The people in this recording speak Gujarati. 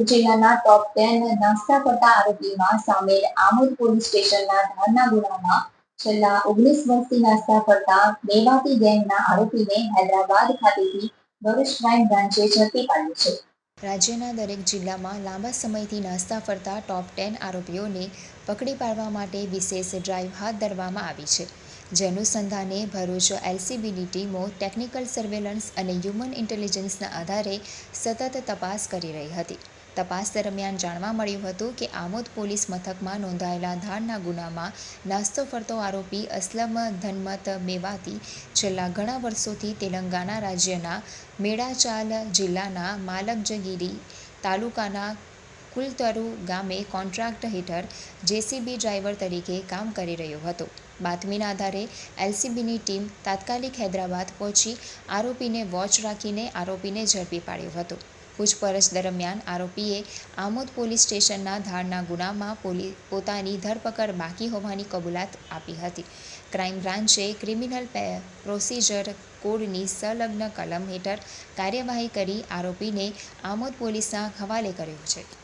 જિલ્લાના ટોપ ટેન નાસ્તા કરતા આરોપીમાં સામેલ આમોદ પોલીસ સ્ટેશનના ધારના ગુનામાં છેલ્લા ઓગણીસ વર્ષથી નાસ્તા કરતા મેવાતી ગેંગના આરોપીને હૈદરાબાદ ખાતેથી ભરૂચ ક્રાઇમ બ્રાન્ચે ઝડપી પાડ્યો છે. રાજ્યના દરેક જિલ્લામાં લાંબા સમયથી નાસ્તા ફરતા ટોપ ટેન આરોપીઓને પકડી પાડવા માટે વિશેષ ડ્રાઇવ હાથ ધરવામાં આવી છે. જેનુસંધાને ભરૂચ એલસીબીની ટીમો ટેકનિકલ સર્વેલન્સ અને હ્યુમન ઇન્ટેલિજન્સના આધારે સતત તપાસ કરી રહી હતી. તપાસ દરમિયાન જાણવા મળ્યું હતું કે આમોદ પોલીસ મથકમાં નોંધાયેલા ધારના ગુનામાં નાસ્તો ફરતો આરોપી અસલમ ધનમત મેવાતી છેલ્લા ઘણા વર્ષોથી તેલંગાણા રાજ્યના મેડાચાલ જિલ્લાના માલકજગીરી તાલુકાના કુલતરુ ગામે કોન્ટ્રાક્ટ હેઠળ જેસીબી ડ્રાઈવર તરીકે કામ કરી રહ્યો હતો. બાતમીના આધારે એલસીબીની ટીમ તાત્કાલિક હૈદરાબાદ પહોંચી આરોપીને વોચ રાખીને આરોપીને ઝડપી પાડ્યો હતો. પૂછપરછ દરમિયાન આરોપીએ આમોદ પોલીસ સ્ટેશનના ધારના ગુનામાં પોલીસ પોતાની ધરપકડ બાકી હોવાની કબૂલાત આપી હતી. ક્રાઇમ બ્રાન્ચે ક્રિમિનલ પ્રોસિજર કોડની સંલગ્ન કલમ હેઠળ કાર્યવાહી કરી આરોપીને આમોદ પોલીસના હવાલે કર્યો છે.